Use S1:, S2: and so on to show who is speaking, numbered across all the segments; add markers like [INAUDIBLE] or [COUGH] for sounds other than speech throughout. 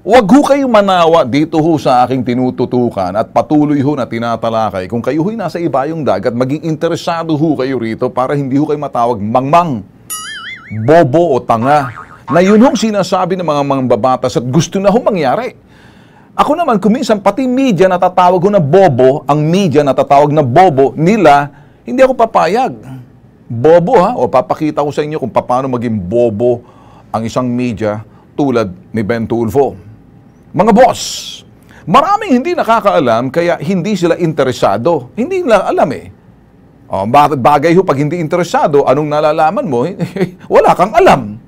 S1: Huwag ho kayo manawa dito ho sa aking tinututukan at patuloy ho na tinatalakay kung kayo ho'y nasa ibayong dagat, maging interesado ho kayo rito para hindi ho kayo matawag mangmang, bobo o tanga. Na yun hong sinasabi ng mga mga babatas at gusto na ho mangyari. Ako naman, kuminsan, pati media natatawag ko na bobo, ang media natatawag na bobo nila, hindi ako papayag. Bobo ha, o papakita ko sa inyo kung paano maging bobo ang isang media tulad ni Ben Tulfo. Mga boss, maraming hindi nakakaalam kaya hindi sila interesado. Hindi nila alam eh. Oh, bagay ho pag hindi interesado, anong nalalaman mo? [LAUGHS] Wala kang alam.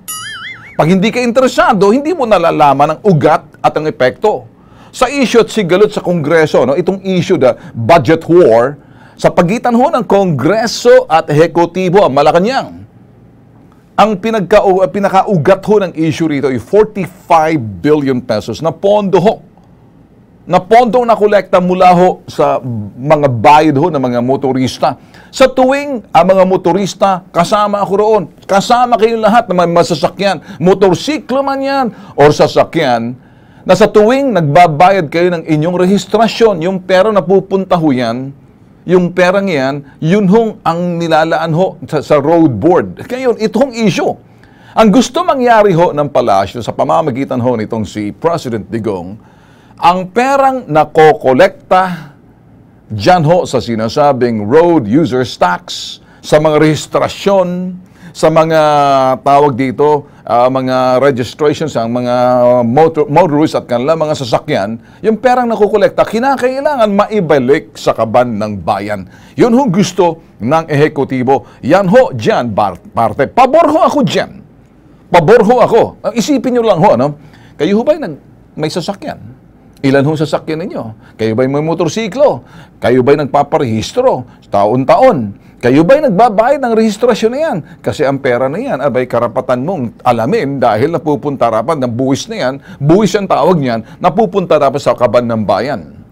S1: Pag hindi ka interesado, hindi mo nalalaman ang ugat at ang epekto. Sa issue at sigalot sa Kongreso, no, itong issue, the budget war, sa pagitan ho ng Kongreso at Ehekutibo ang Malacanang, ang pinagka, pinakaugat ho ng issue rito ay 45 billion pesos na pondo ho. Na pondo na kolekta mula ho sa mga bayad ho ng mga motorista. Sa tuwing ang mga motorista, kasama ako roon. Kasama kayo lahat ng mga masasakyan. Motorsiklo man yan or sasakyan, na sa tuwing nagbabayad kayo ng inyong rehistrasyon, yung pera na pupunta ho yan, yung perang yan, yun hong ang nilalaan ho sa, sa road board. Ngayon, itong issue. Ang gusto mangyari ho ng palasyo sa pamamagitan ho nitong si President Digong, ang perang nakokolekta dyan ho sa sinasabing road users tax, sa mga rehistrasyon, sa mga tawag dito, uh, mga registrations, ang mga motor, motorists at kanilang mga sasakyan, yung perang nakukolekta, kinakailangan maibalik sa kaban ng bayan. Yun ho gusto ng ehekutibo. Yan ho dyan, parte. Pabor ho ako dyan. Pabor ho ako. Isipin nyo lang ho, no? Kayo ho ba nag, may sasakyan? Ilan hong sasakyan ninyo? Kayo ba'y may motorsiklo? Kayo ba'y nagpaparehistro? Taon-taon? Kayo ba'y nagbabayad ng rehistrasyon na yan? Kasi ang pera na yan, abay karapatan mong alamin dahil napupunta rapat ng buwis na yan, buwis ang tawag niyan, napupunta dapat sa kaban ng bayan.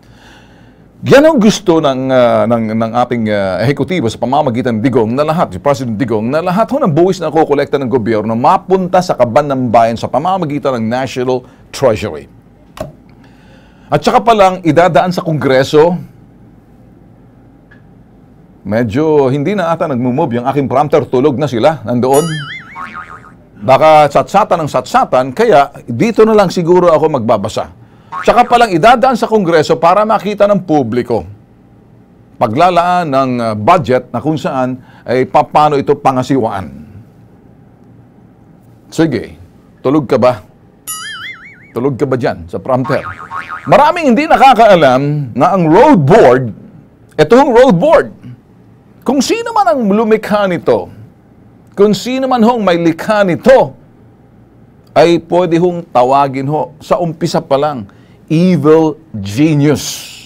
S1: Yan ang gusto ng, uh, ng, ng ating uh, ehekutibo sa pamamagitan ng Digong na lahat, si President Digong, na lahat ho ng buwis na kukolekta ng gobyerno mapunta sa kaban ng bayan sa pamamagitan ng National Treasury. At saka pa lang, idadaan sa Kongreso Medyo hindi na ata nagmumove yung aking prompter, tulog na sila, nandoon. Baka satsatan ng satsatan, kaya dito na lang siguro ako magbabasa. Tsaka palang idadaan sa Kongreso para makita ng publiko paglalaan ng uh, budget na kung saan ay paano ito pangasiwaan. Sige, tulog ka ba? Tulog ka ba dyan sa prompter? Maraming hindi nakakaalam na ang road board, itong road board, kung sino man ang lumikha nito, kung sino man hong may likha nito, ay pwede hong tawagin ho sa umpisa pa lang, evil genius.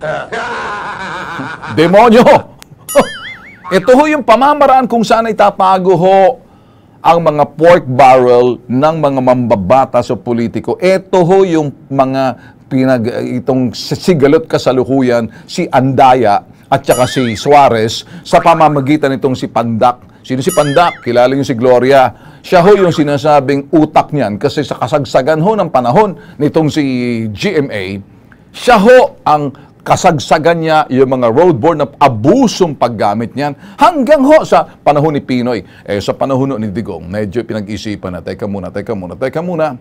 S1: [LAUGHS] Demonyo! [LAUGHS] Ito ho yung pamamaraan kung saan itatago ho ang mga pork barrel ng mga mambabata sa politiko. Ito ho yung mga pinag itong sigalot kasalukuyan si Andaya at saka si Suarez sa pamamagitan nitong si Pandak. Sino si Pandak? Kilala niyo si Gloria. Siya ho yung sinasabing utak niyan kasi sa kasagsagan ho ng panahon nitong si GMA, siya ho ang kasagsagan niya yung mga roadboard na abusong paggamit niyan hanggang ho sa panahon ni Pinoy. Eh, sa panahon ni Digong, medyo pinag-isipan na, teka muna, teka muna, teka muna.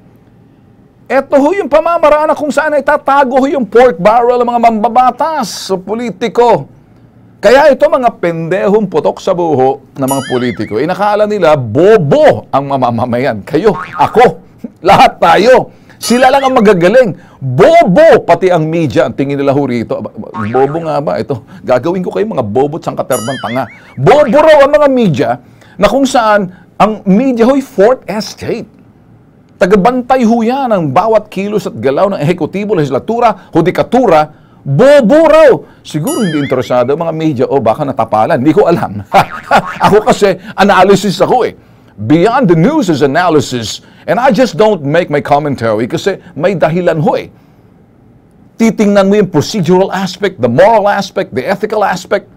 S1: Ito ho yung pamamaraan na kung saan ay tatago ho yung pork barrel ng mga mambabatas sa politiko. Kaya ito mga pendehong putok sa buho ng mga politiko, inakala nila bobo ang mamamayan. Kayo, ako, [LAUGHS] lahat tayo. Sila lang ang magagaling. Bobo, pati ang media, ang tingin nila ho rito. Bobo nga ba? Ito, gagawin ko kayo mga bobo at sangkaterbang tanga. Bobo raw ang mga media na kung saan ang media ho'y fourth estate. Tagabantay ho yan ang bawat kilos at galaw ng ehekutibo, legislatura, hudikatura, Bobo raw. Siguro hindi interesado mga media o baka natapalan. Hindi ko alam. [LAUGHS] ako kasi analysis ako eh. Beyond the news is analysis. And I just don't make my commentary kasi may dahilan ho eh. Titingnan mo yung procedural aspect, the moral aspect, the ethical aspect,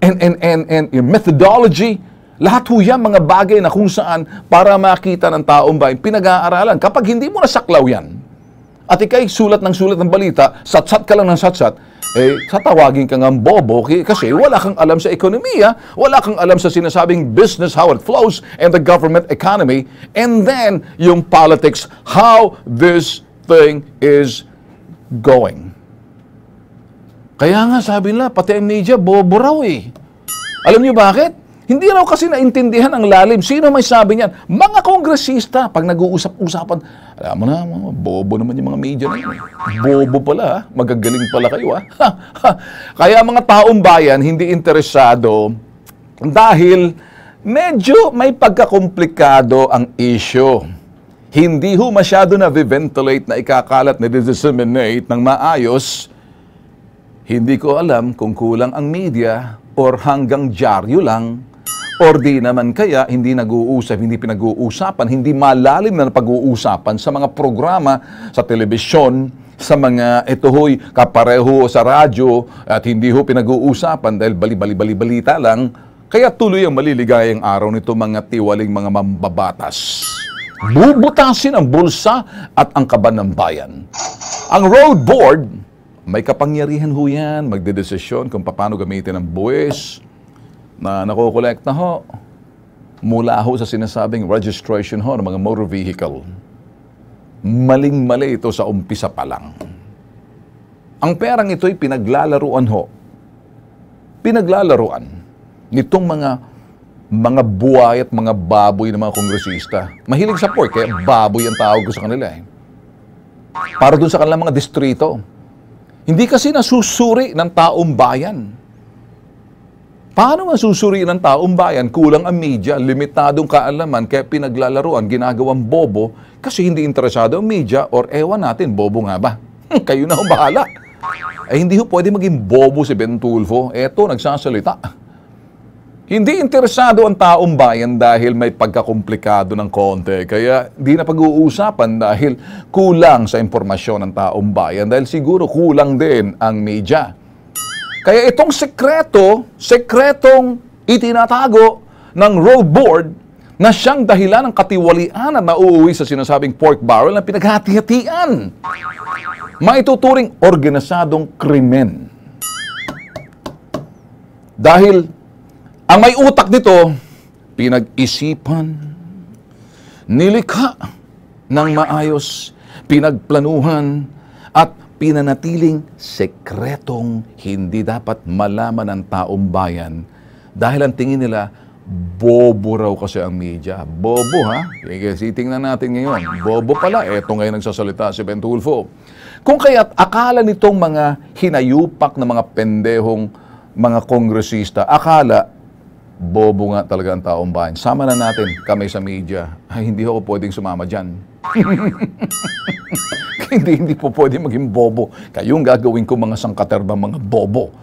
S1: and, and, and, and your methodology. Lahat ho yan mga bagay na kung saan para makita ng taong bayan, pinag-aaralan. Kapag hindi mo nasaklaw yan, at ikay sulat ng sulat ng balita, satsat ka lang ng satsat, eh, tatawagin ka ng bobo kasi wala kang alam sa ekonomiya, wala kang alam sa sinasabing business, how it flows, and the government economy, and then yung politics, how this thing is going. Kaya nga sabi nila, pati ang media, bobo raw eh. Alam niyo bakit? Hindi raw kasi naintindihan ang lalim. Sino may sabi niyan? Mga kongresista, pag nag-uusap-usapan, alam mo na, bobo naman yung mga media na yun. Bobo pala, ha? magagaling pala kayo. Ha? Kaya mga taong bayan, hindi interesado dahil medyo may pagkakomplikado ang issue. Hindi ho masyado na ventilate na ikakalat na disseminate ng maayos hindi ko alam kung kulang ang media or hanggang dyaryo lang or di naman kaya hindi nag-uusap, hindi pinag-uusapan, hindi malalim na pag-uusapan sa mga programa sa telebisyon, sa mga ito ho'y kapareho sa radyo at hindi ho pinag-uusapan dahil bali-bali-bali-balita lang. Kaya tuloy ang maliligayang araw nito mga tiwaling mga mambabatas. Bubutasin ang bulsa at ang kaban ng bayan. Ang road board, may kapangyarihan ho yan, magdedesisyon kung paano gamitin ang buwis na nakokolekta ho mula ho sa sinasabing registration ho ng mga motor vehicle. Maling-mali ito sa umpisa pa lang. Ang perang ito'y pinaglalaruan ho. Pinaglalaruan nitong mga mga buhay at mga baboy ng mga kongresista. Mahilig sa pork, kaya baboy ang tawag ko sa kanila eh. Para dun sa kanilang mga distrito. Hindi kasi nasusuri ng taong bayan. Paano masusuri ng taong bayan? Kulang ang media, limitadong kaalaman, kaya pinaglalaruan, ginagawang bobo, kasi hindi interesado ang media, or ewan natin, bobo nga ba? Kayo na ang bahala. Eh hindi ho pwede maging bobo si Ben Tulfo. Eto, nagsasalita. Hindi interesado ang taong bayan dahil may pagkakomplikado ng konti. Kaya di na pag-uusapan dahil kulang sa impormasyon ng taong bayan dahil siguro kulang din ang media. Kaya itong sekreto, sekretong itinatago ng road board na siyang dahilan ng katiwalian at nauuwi sa sinasabing pork barrel na pinaghati-hatian. Maituturing organisadong krimen. Dahil ang may utak nito, pinag-isipan, nilikha ng maayos, pinagplanuhan, at pinanatiling sekretong hindi dapat malaman ng taong bayan dahil ang tingin nila, bobo raw kasi ang media. Bobo ha? Kasi tingnan natin ngayon. Bobo pala. Eto ngayon nagsasalita si Ben Tulfo. Kung kaya't akala nitong mga hinayupak na mga pendehong mga kongresista, akala bobo nga talaga ang taong bayan. Sama na natin kami sa media. Ay, hindi ako pwedeng sumama dyan. [LAUGHS] hindi, hindi po pwede maging bobo. Kayong gagawin ko mga sangkaterbang mga bobo.